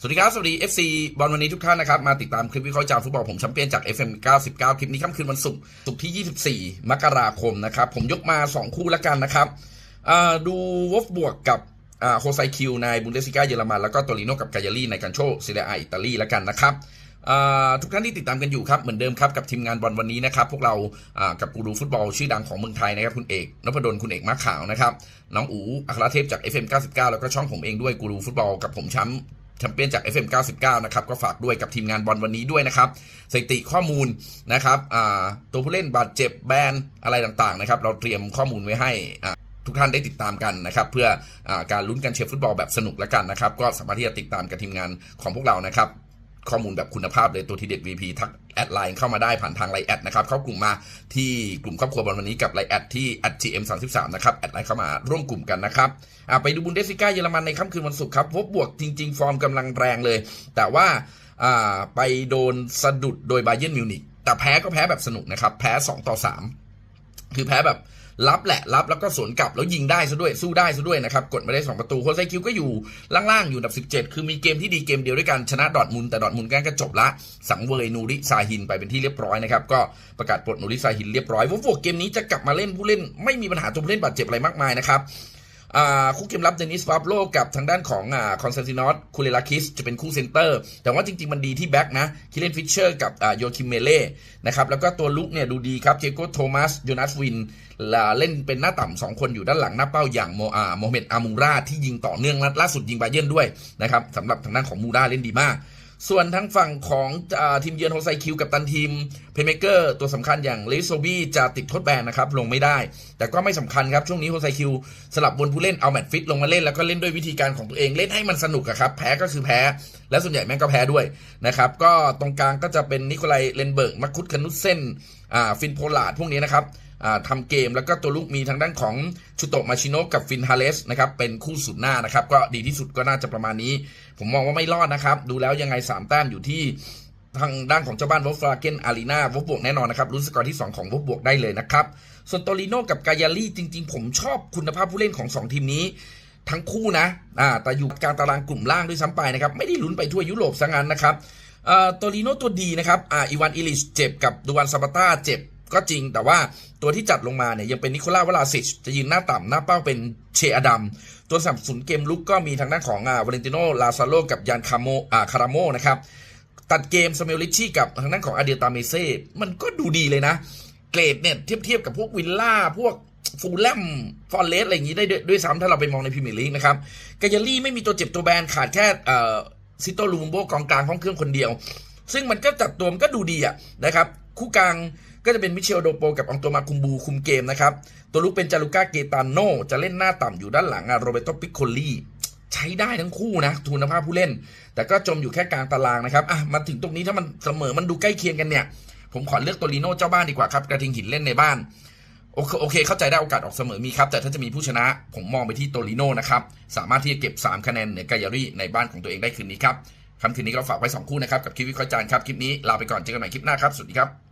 สวัสดีครับ สวัสดี FC บอลวันนี้ทุกท่านนะครับ มาติดตามคลิปวิเคราะห์จากฟุตบอลผมแชมเปี้ยนจาก FM 99 คลิปนี้ค่ำคืนวันศุกร์ศุกร์ที่ 24 มกราคมนะครับ ผมยกมา 2 คู่แล้วกันนะครับดูวอฟบวกกับโฮไซคิวในบุนเดส i กาเยอรมัน แล้วก็โตริโนกับกายาลีในกันโชซิเลอาอิตาลีแล้วกันนะครับทุกท่านที่ติดตามกันอยู่ครับ เหมือนเดิมครับกับทีมงานบอลวันนี้นะครับ พวกเรากับกูรูฟุตบอลชื่อดังของเมืองไทยนะครับ คุณเอกนพดลคุณเอกมะขาวนะครับน้องอูอัครเทพจาก FM 99 แล้วก็ช่องผมเองด้วยกูรูฟุตบอลกับผมแชมป์ แชมเปี้ยนจาก FM 99 นะครับ ก็ฝากด้วยกับทีมงานบอลวันนี้ด้วยนะครับสถิติข้อมูลนะครับตัวผู้เล่นบาดเจ็บแบนอะไรต่างๆนะครับเราเตรียมข้อมูลไว้ให้ทุกท่านได้ติดตามกันนะครับ เพื่ออการลุ้นกันเชียร์ฟุตบอลแบบสนุกแล้วกันนะครับ ก็สามารถที่จะติดตามกับทีมงานของพวกเรานะครับ ข้อมูลแบบคุณภาพเลยตัวทีเด็ด VP ทัก แอดไลน์เข้ามาได้ผ่านทางไลน์แอดนะครับเข้ากลุ่มมาที่กลุ่มครอบครัวบอลวันนี้กับไลน์แอดที่ @gm33 นะครับแอดไลน์เข้ามาร่วมกลุ่มกันนะครับไปดูบุนเดสิก้าเยอรมันในค่ำคืนวันศุกร์ครับพบบวกจริง ๆ ฟอร์มกำลังแรงเลย แต่ว่าอ่าไปโดนสะดุดโดยบาเยิร์นมิวนิกแต่แพ้ก็แพ้แบบสนุกนะครับแพ้ 2 ต่อ 3 คือแพ้แบบรับแหละรับแล้วก็สวนกลับแล้วยิงได้ซะด้วยสู้ได้ซะด้วยนะครับกดมาได้ 2 ประตูโคไซคิวก็อยู่ล่างๆอยู่ดับ 17 คือมีเกมที่ดีเกมเดียวด้วยกันชนะดอทมุนแต่ดอทมุนด์ก็จบละ สังเวยนูริซาฮินไปเป็นที่เรียบร้อยนะครับก็ประกาศปลดนูริซาฮินเรียบร้อยวอลฟวกเกมนี้จะกลับมาเล่นผู้เล่นไม่มีปัญหาตัวผู้เล่นบาดเจ็บอะไรมากมายนะครับ คู่เกมรับเดนิสฟาบโลกับทางด้านของคอนสแตนตินอสคูเลลาคิสจะเป็นคู่เซนเตอร์ แต่ว่าจริง ๆ มันดีที่แบ็กนะคิเลนฟิชเชอร์กับโยคิมเมเล่นะครับแล้วก็ตัวลุกเนี่ยดูดีครับเจโกโทมัสโยนัสวินเล่นเป็นหน้าต่ำสองคนอยู่ด้านหลังหน้าเป้าอย่างโมอาโมเมดอามูราที่ยิงต่อเนื่องล่าสุดยิงบาเยนด้วยนะครับสำหรับทางด้านของมูราเล่นดีมาก ส่วนทั้งฝั่งของอทีมเยือนโฮไซคิวกับตันทีมเพย์เมเกอร์ตัวสำคัญอย่างเลโซบี้จะติดทดแบนนะครับ ลงไม่ได้ แต่ก็ไม่สำคัญครับ ช่วงนี้โฮไซคิวสลับบนผู้เล่นเอาแมตช์ฟิตลงมาเล่นแล้วก็เล่นด้วยวิธีการของตัวเองเล่นให้มันสนุกครับ แพ้ก็คือแพ้ และส่วนใหญ่แม่งก็แพ้ด้วยนะครับ ก็ตรงกลางก็จะเป็นนิโคลัยเลนเบิร์กมาคุตคานุสเซนฟินโพลาดพวกนี้นะครับ อ่าทำเกมแล้วก็ตัวลูกมีทางด้านของชุโตมาชิโนกับฟินฮาเลสนะครับเป็นคู่สุดหน้านะครับก็ดีที่สุดก็น่าจะประมาณนี้ ผมมองว่าไม่รอดนะครับ ดูแล้วยังไง 3 แต้มอยู่ที่ทางด้านของเจ้าบ้านวอฟฟาเกนอารีนาวอฟบวกแน่นอนนะครับลุ้นสกอร์ที่ 2 ของวอฟบวกได้เลยนะครับ ส่วนโตลิโนกับกายาลีจริง ๆ ผมชอบคุณภาพผู้เล่นของ 2 ทีมนี้ ทั้งคู่นะอ่าแต่อยู่กลางตารางกลุ่มล่างด้วยซ้ำไปนะครับไม่ได้ลุ้นไปทั่วยุโรปซะงั้นนะครับเอ่อโตลิโนตัวดีนะครับอ่าอีวานอิลิชเจ็บกับดูวันซาบาต้าเจ็บ ก็จริงแต่ว่าตัวที่จัดลงมาเนี่ยยังเป็นนิโคล่าวลาซิชจะยืนหน้าต่ำหน้าเป้าเป็นเชอดัม ตัวสับสนุนเกมลุกก็มีทางด้านของอ่าวาเลนติโนลาซาโลกับยานคาโมอ่าคาราโมนะครับตัดเกมสเมลลิชชี่กับทางด้านของอาเดียตาเมเซ่ มันก็ดูดีเลยนะ เกรดเนี่ยเทียบเทียบกับพวกวิลล่าพวกฟูลแลมฟอนเลสอะไรอย่างนี้ได้ด้วยซ้ำถ้าเราไปมองในพรีเมียร์ลีกนะครับกายาลี่ไม่มีตัวเจ็บตัวแบนขาดแค่เอ่อซิโตลูมโบกองกลางห้องเครื่องคนเดียว ซึ่งมันก็จัดตัวมันก็ดูดีอะนะครับคู่กลาง ก็จะเป็นมิเชลโดโปกับองโตมาคุมบูคุมเกมนะครับ ตัวลุกเป็นจารุก้าเกตานโนจะเล่นหน้าต่ำอยู่ด้านหลังอะโรเบโตปิคโคลีใช้ได้ทั้งคู่นะทุนภาพผู้เล่น แต่ก็จมอยู่แค่กลางตารางนะครับอะมาถึงตรงนี้ถ้ามันเสมอมันดูใกล้เคียงกันเนี่ย ผมขอเลือกตัวลีโน่เจ้าบ้านดีกว่าครับ กระทิงหินเล่นในบ้านโอเคโอเค เข้าใจได้โอกาสออกเสมอมีครับ แต่ถ้าจะมีผู้ชนะ ผมมองไปที่โตลิโน่นะครับ สามารถที่จะเก็บ 3 คะแนนเหนือกายารีในบ้านของตัวเองได้คืนนี้ครับคำคืนนี้ก็ฝากไว้ 2 คู่นะครับ กับคลิปวิเคราะห์จานครับ คลิปนี้ลาไปก่อนเจอกันใหม่คลิปหน้าครับ สวัสดีครับ